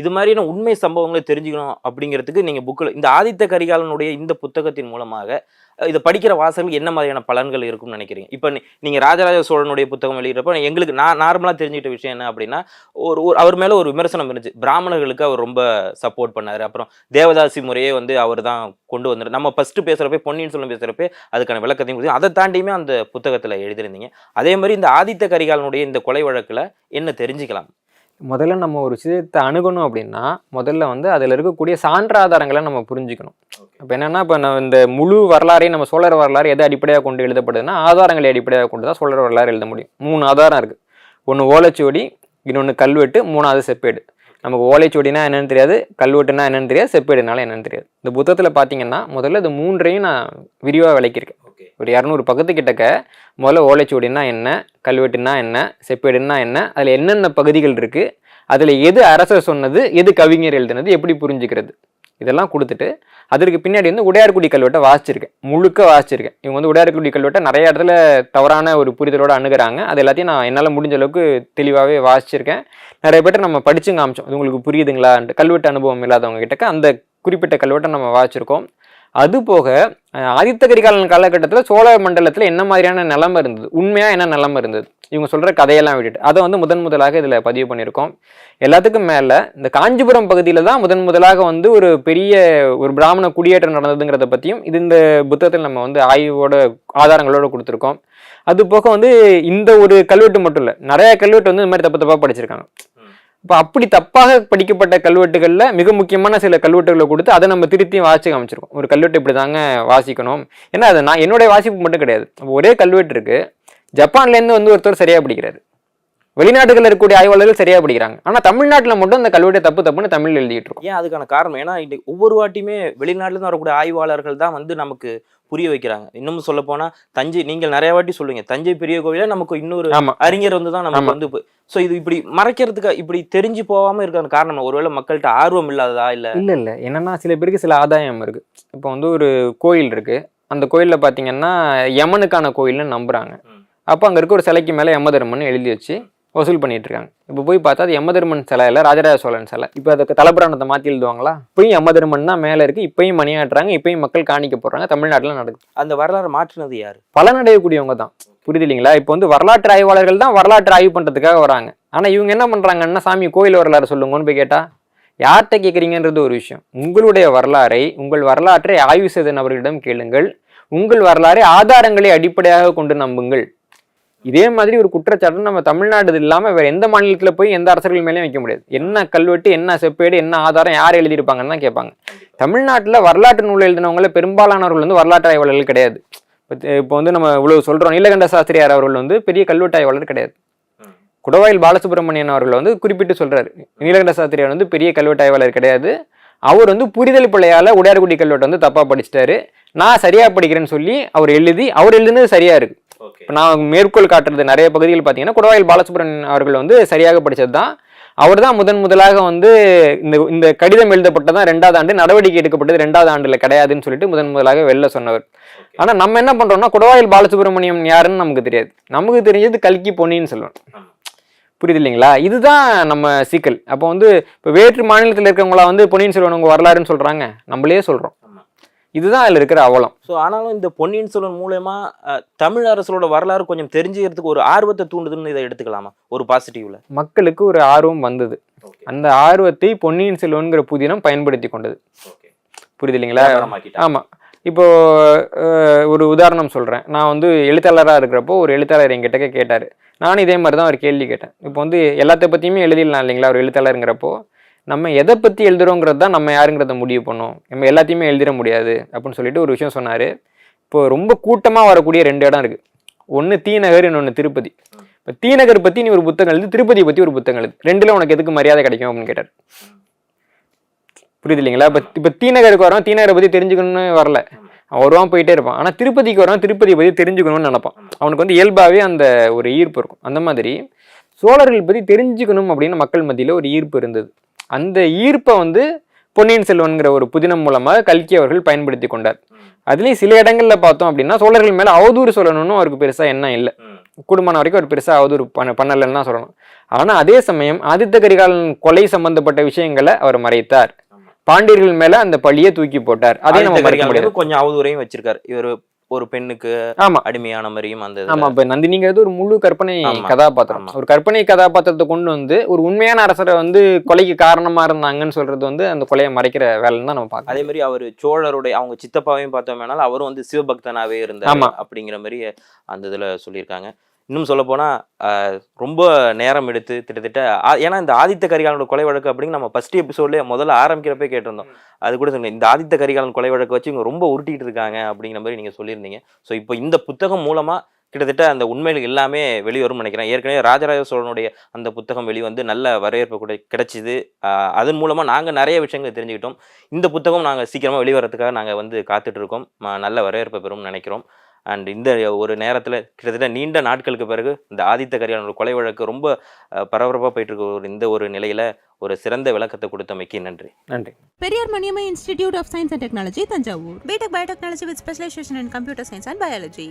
இது மாதிரியான உண்மை சம்பவங்களை தெரிஞ்சுக்கணும் அப்படிங்கிறதுக்கு நீங்கள் புக்கில் இந்த ஆதித்த கரிகாலனுடைய இந்த புத்தகத்தின் மூலமாக இதை படிக்கிற வாசகர்களுக்கு என்ன மாதிரியான பலன்கள் இருக்கும்னு நினைக்கிறீங்க? இப்போ நீங்கள் ராஜராஜ சோழனுடைய புத்தகம் வெளியிடுறப்ப எங்களுக்கு நான் நார்மலாக தெரிஞ்சுக்கிட்ட விஷயம் என்ன அப்படின்னா ஒரு ஒரு அவர் மேலே ஒரு விமர்சனம் இருந்துச்சு. பிராமணர்களுக்கு அவர் ரொம்ப சப்போர்ட் பண்ணார். அப்புறம் தேவதாசி முறையே வந்து அவர் தான் கொண்டு வந்தார். நம்ம ஃபஸ்ட்டு பேசுகிறப்ப பொன்னியின் செல்வன் பேசுகிறப்ப அதுக்கான விளக்கத்தையும் கொடுத்து அதை தாண்டியுமே அந்த புத்தகத்தில் எழுதியிருந்தீங்க. அதே மாதிரி இந்த ஆதித்த கரிகாலனுடைய இந்த கொலை வழக்கில் என்ன தெரிஞ்சுக்கலாம்? முதல்ல நம்ம ஒரு விஷயத்தை அணுகணும் அப்படின்னா முதல்ல வந்து அதில் இருக்கக்கூடிய சான்றாதாரங்களை நம்ம புரிஞ்சுக்கணும். இப்போ என்னன்னா இப்போ நம்ம இந்த முழு வரலாறையும் நம்ம சோழர் வரலாறு எதை அடிப்படையாக கொண்டு எழுதப்படுதுன்னா ஆதாரங்களை அடிப்படையாக கொண்டு தான் சோழர் வரலாறு எழுத முடியும். மூணு ஆதாரம் இருக்குது ஒன்று ஓலைச்சுவடி இன்னொன்று கல்வெட்டு மூணாவது செப்பேடு. நமக்கு ஓலைச்சுவடினா என்னன்னு தெரியாது கல்வெட்டுனா என்னன்னு தெரியாது செப்பேடுனால என்னன்னு தெரியாது. இந்த புத்தகத்தில் பார்த்தீங்கன்னா முதல்ல இந்த மூன்றையும் நான் விரிவாக விளக்கியிருக்கேன். ஒரு இரநூறு பக்கத்து கிட்டக்க முதல்ல ஓலைச்சுவடினா என்ன கல்வெட்டுனா என்ன செப்பேடுனா என்ன அதில் என்னென்ன பகுதிகள் இருக்குது அதில் எது அரசர் சொன்னது எது கவிஞர் எழுதுனது எப்படி புரிஞ்சுக்கிறது? இதெல்லாம் கொடுத்துட்டு அதற்கு பின்னாடி வந்து உடையார்குடி கல்வெட்டை வாசிச்சிருக்கேன். முழுக்க வாசிச்சிருக்கேன். இவங்க வந்து உடையார்குடி கல்வெட்டை நிறைய இடத்துல தவறான ஒரு புரிதலோடு அணுகிறாங்க. அது எல்லாத்தையும் நான் என்னால் முடிஞ்ச அளவுக்கு தெளிவாகவே வாசிச்சிருக்கேன். நிறைய பேர்ட்ட நம்ம படிச்சு காமிச்சோம். இது உங்களுக்கு புரியுதுங்களான்ட்டு. கல்வெட்டு அனுபவம் இல்லாதவங்க கிட்டக்க அந்த குறிப்பிட்ட கல்வெட்டை நம்ம வாசிச்சிருக்கோம். அது போக ஆதித்த கரிகாலன் காலகட்டத்தில் சோழ மண்டலத்தில் என்ன மாதிரியான நிலமை இருந்தது? உண்மையாக என்ன நிலமை இருந்தது? இவங்க சொல்கிற கதையெல்லாம் விட்டுட்டு. அதை வந்து முதன் முதலாக இதில் பதிவு பண்ணியிருக்கோம். எல்லாத்துக்கும் மேலே இந்த காஞ்சிபுரம் பகுதியில் தான் முதன் முதலாக வந்து ஒரு பெரிய ஒரு பிராமண குடியேற்றம் நடந்ததுங்கிறத பற்றியும் இது இந்த புத்தகத்தில் நம்ம வந்து ஆய்வோட ஆதாரங்களோட கொடுத்துருக்கோம். அது போக வந்து இந்த ஒரு கல்வெட்டு மட்டும் இல்லை நிறைய கல்வெட்டு வந்து இந்த மாதிரி தப்பு தப்பாக படிச்சிருக்காங்க. இப்போ அப்படி தப்பாக படிக்கப்பட்ட கல்வெட்டுகளில் மிக முக்கியமான சில கல்வெட்டுகளை கொடுத்து அதை நம்ம திருத்தியும் வாசிச்சு காமிச்சிருக்கோம். ஒரு கல்வெட்டு இப்படி தாங்க வாசிக்கணும். ஏன்னா அது நான் என்னுடைய வாசிப்பு மட்டும் கிடையாது. ஒரே கல்வெட்டு இருக்கு. ஜப்பான்லேருந்து வந்து ஒருத்தர் சரியாக படிக்கிறாரு. வெளிநாடுகளில் இருக்கக்கூடிய ஆய்வாளர்கள் சரியாக படிக்கிறாங்க. ஆனால் தமிழ்நாட்டில் மட்டும் அந்த கல்வெட்டை தப்பு தப்புன்னு தமிழ் எழுதிட்டு இருக்கோம். ஏன் அதுக்கான காரணம்? ஏன்னா இன்னைக்கு ஒவ்வொரு வாட்டியுமே வெளிநாட்டிலேருந்து வரக்கூடிய ஆய்வாளர்கள் தான் வந்து நமக்கு புரிய வைக்கிறாங்க. இன்னும் சொல்ல போனா தஞ்சை நீங்கள் நிறைய வாட்டி சொல்லுவீங்க தஞ்சை பெரிய கோவில நமக்கு இன்னொரு அறிஞர் வந்து தான் நமக்கு. வந்து ஸோ இது இப்படி மறைக்கிறதுக்கு இப்படி தெரிஞ்சு போகாம இருக்கிற காரணம்? ஒருவேளை மக்கள்கிட்ட ஆர்வம் இல்லாததா இல்ல? இல்லை இல்லை. என்னன்னா சில பேருக்கு சில ஆதாயம் இருக்கு. இப்போ வந்து ஒரு கோயில் இருக்கு. அந்த கோயிலில் பார்த்தீங்கன்னா யமனுக்கான கோயில்னு நம்புறாங்க. அப்போ அங்கே இருக்க ஒரு சிலைக்கு மேலே யமதர்மன் எழுதி வச்சு வசூல் பண்ணிட்டு இருக்காங்க இப்போ போய் பார்த்தா அது யமதர்மன் சிலை இல்லை ராஜராஜ சோழன் சிலை. இப்போ அதுக்கு தலபுராணத்தை மாற்றி எழுதுவாங்களா? இப்பயும் யமதர்மன் தான் மேலே இருக்கு இப்பயும் மணியாட்டுறாங்க இப்பயும் மக்கள் காணிக்க போடுறாங்க தமிழ்நாட்டில் நடக்குது. அந்த வரலாறு மாற்றினது யாரு? பலனடையக்கூடியவங்க தான். புரியுது இல்லைங்களா இப்போ வந்து வரலாற்று ஆய்வாளர்கள் தான் வரலாற்று ஆய்வு பண்ணுறதுக்காக வராங்க. ஆனால் இவங்க என்ன பண்ணுறாங்கன்னா சாமி கோயில் வரலாறு சொல்லுங்கன்னு போய் கேட்டால் யார்கிட்ட கேட்குறீங்கன்றது ஒரு விஷயம். உங்களுடைய வரலாறை உங்கள் வரலாற்றை ஆய்வு செய்த நபர்களிடம் கேளுங்கள். உங்கள் வரலாறை ஆதாரங்களை அடிப்படையாக கொண்டு நம்புங்கள். இதே மாதிரி ஒரு குற்றச்சாட்டு நம்ம தமிழ்நாடு இல்லாமல் வேற எந்த மாநிலத்தில் போய் எந்த அரசர்கள் மேலேயும் வைக்க முடியாது. என்ன கல்வெட்டு என்ன செப்பேடு என்ன ஆதாரம் யார் எழுதியிருப்பாங்கன்னு தான் கேட்பாங்க. தமிழ்நாட்டில் வரலாற்று நூல் எழுதினவங்கள பெரும்பாலானவர்கள் வந்து வரலாற்று ஆய்வாளர்கள் கிடையாது. இப்போ இப்போ வந்து நம்ம இவ்வளவு சொல்கிறோம் நீலகண்ட சாஸ்திரியார் அவர்கள் வந்து பெரிய கல்வெட்டு ஆய்வாளர் கிடையாது. குடவாயில் பாலசுப்ரமணியன் அவர்கள் வந்து குறிப்பிட்டு சொல்கிறார் நீலகண்ட சாஸ்திரியார் வந்து பெரிய கல்வெட்டு ஆய்வாளர் கிடையாது. அவர் வந்து புரிதல் பிள்ளையால் உடையார்குடி கல்வெட்டு வந்து தப்பாக படிச்சிட்டாரு. நான் சரியாக படிக்கிறேன்னு சொல்லி அவர் எழுதி அவர் எழுதுனது சரியாக இருக்குது இப்போ நான் மேற்கோள் காட்டுறது நிறைய பகுதிகள் பார்த்தீங்கன்னா குடவாயில் பாலசுப்ரமணியன் அவர்கள் வந்து சரியாக படிச்சது தான் அவர் தான் முதன் முதலாக வந்து இந்த இந்த கடிதம் எழுதப்பட்டதான் ரெண்டாவது ஆண்டு நடவடிக்கை எடுக்கப்பட்டது ரெண்டாவது ஆண்டுல கிடையாதுன்னு சொல்லிட்டு முதன் முதலாக வெளில சொன்னவர். ஆனா நம்ம என்ன பண்றோம்னா குடவாயில் பாலசுப்ரமணியம் யாருன்னு நமக்கு தெரியாது. நமக்கு தெரிஞ்சது கல்கி பொன்னின்னு சொல்லுவோம் புரியுது இல்லைங்களா? இதுதான் நம்ம சிக்கல். அப்போ வந்து இப்போ வேற்று மாநிலத்தில் இருக்கவங்களா வந்து பொன்னியின் செல்வன் உங்க வரலாறுன்னு சொல்றாங்க? நம்மளே சொல்றோம். இதுதான் அதில் இருக்கிற அவலம். ஸோ ஆனாலும் இந்த பொன்னியின் செல்வன் மூலயமா தமிழ் அரசரோட வரலாறு கொஞ்சம் தெரிஞ்சுக்கிறதுக்கு ஒரு ஆர்வத்தை தூண்டுதுன்னு இதை எடுத்துக்கலாமா? ஒரு பாசிட்டிவ்ல மக்களுக்கு ஒரு ஆர்வம் வந்தது. அந்த ஆர்வத்தை பொன்னியின் செல்வன்கிற புதினம் பயன்படுத்தி கொண்டது. புரியுது இல்லைங்களா ஆமாம் இப்போ ஒரு உதாரணம் சொல்கிறேன் நான் வந்து எழுத்தாளராக இருக்கிறப்போ ஒரு எழுத்தாளர் என்கிட்ட கேட்டார். நானும் இதே மாதிரி தான் ஒரு கேள்வி கேட்டேன். இப்போ வந்து எல்லாத்த பற்றியுமே எழுதிடலாம் இல்லைங்களா? ஒரு எழுத்தாளருங்கிறப்போ நம்ம எதை பற்றி எழுதுறோங்கிறது தான் நம்ம யாருங்கிறத முடிவு பண்ணோம். நம்ம எல்லாத்தையுமே எழுதிட முடியாது அப்படின்னு சொல்லிட்டு ஒரு விஷயம் சொன்னார். இப்போ ரொம்ப கூட்டமாக வரக்கூடிய ரெண்டு இடம் இருக்குது ஒன்று தீநகர் இன்னொன்று திருப்பதி. இப்போ தீநகர் பற்றி நீ ஒரு புத்தகம் எழுது திருப்பதியை பற்றி ஒரு புத்தகம் எழுது. ரெண்டில் உனக்கு எதுக்கு மரியாதை கிடைக்கும் அப்படின்னு கேட்டார். புரியுது இல்லைங்களா? இப்போ இப்போ தீநகருக்கு வரோம் தீநகரை பற்றி தெரிஞ்சுக்கணும்னு வரல. அவன் வருவான் போயிட்டே இருப்பான். ஆனால் திருப்பதிக்கு வரோம் திருப்பதியை பற்றி தெரிஞ்சுக்கணும்னு நினைப்பான். அவனுக்கு வந்து இயல்பாகவே அந்த ஒரு ஈர்ப்பு இருக்கும். அந்த மாதிரி சோழர்கள் பற்றி தெரிஞ்சுக்கணும் அப்படின்னு மக்கள் மத்தியில் ஒரு ஈர்ப்பு இருந்தது. அந்த ஈர்ப்பை வந்து பொன்னியின் செல்வன்கிற ஒரு புதினம் மூலமாக கல்கி அவர்கள் பயன்படுத்தி கொண்டார். அதுலேயும் சில இடங்கள்ல பார்த்தோம் அப்படின்னா சோழர்கள் மேலே அவதூறு சொல்லணும்னு அவருக்கு பெருசாக எண்ணம் இல்லை. குடும்பம் வரைக்கும் ஒரு பெருசாக அவதூறு பண்ண பண்ணலைன்னு தான் சொல்லணும். ஆனால் அதே சமயம் ஆதித்த கரிகாலன் கொலை சம்பந்தப்பட்ட விஷயங்களை அவர் மறைத்தார். பாண்டியர்கள் மேல அந்த பழியை தூக்கி போட்டார். அதையும் நம்ம மறக்க முடியாது. கொஞ்சம் அவதூறையும் வச்சிருக்காரு. இவர் ஒரு பெண்ணுக்கு ஆமா அடிமையான மாதிரியும் அந்த ஆமா இப்ப நந்தினிங்கிறது ஒரு முழு கற்பனை கதாபாத்திரம். ஒரு கற்பனை கதாபாத்திரத்தை கொண்டு வந்து ஒரு உண்மையான அரசரை வந்து கொலைக்கு காரணமா இருந்தாங்கன்னு சொல்றது வந்து அந்த கொலையை மறைக்கிற வேலைன்னு தான் நம்ம பார்க்கணும் அதே மாதிரி அவர் சோழருடைய அவங்க சித்தப்பாவையும் பார்த்தோம்னால அவரும் வந்து சிவபக்தனாவே இருந்தார் ஆமா. அப்படிங்கிற மாதிரி அந்த இதுல சொல்லியிருக்காங்க இன்னும் சொல்ல போனா ஆஹ், ரொம்ப நேரம் எடுத்து கிட்டத்தட்ட ஏன்னா இந்த ஆதித்த கரிகாலனோட கொலை வழக்கு அப்படின்னு நம்ம ஃபர்ஸ்ட் எபிசோட்லயே முதல்ல ஆரம்பிக்கிறப்பே கேட்டிருந்தோம். அது கூட சொன்னேன் இந்த ஆதித்த கரிகாலன் கொலை வழக்கு வச்சு இவங்க ரொம்ப உருட்டிட்டு இருக்காங்க அப்படிங்கிற மாதிரி நீங்க சொல்லியிருந்தீங்க. ஸோ இப்போ இந்த புத்தகம் மூலமா கிட்டத்தட்ட அந்த உண்மைகள் எல்லாமே வெளிவரும் நினைக்கிறேன். ஏற்கனவே ராஜராஜ சோழனுடைய அந்த புத்தகம் வெளிவந்து நல்ல வரவேற்பு கூட கிடைச்சிது. அதன் மூலமா நாங்க நிறைய விஷயங்களை தெரிஞ்சுக்கிட்டோம். இந்த புத்தகம் நாங்க சீக்கிரமா வெளிவரத்துக்காக நாங்க வந்து காத்துட்டு இருக்கோம். ம- நல்ல வரவேற்பு பெறும் நினைக்கிறோம். அண்ட் இந்த ஒரு நேரத்துல கிட்டத்தட்ட நீண்ட நாட்களுக்கு பிறகு இந்த ஆதித்த கரிகாலனோட கொலை வழக்கு ரொம்ப அஹ், பரபரப்பா போயிட்டு இருக்க ஒரு இந்த ஒரு நிலையில ஒரு சிறந்த விளக்கத்தை கொடுத்தமைக்கு நன்றி. நன்றி. Periyar Maniammai institute of science and technology Thanjavur. B Tech biotechnology with specialisation in computer science and biology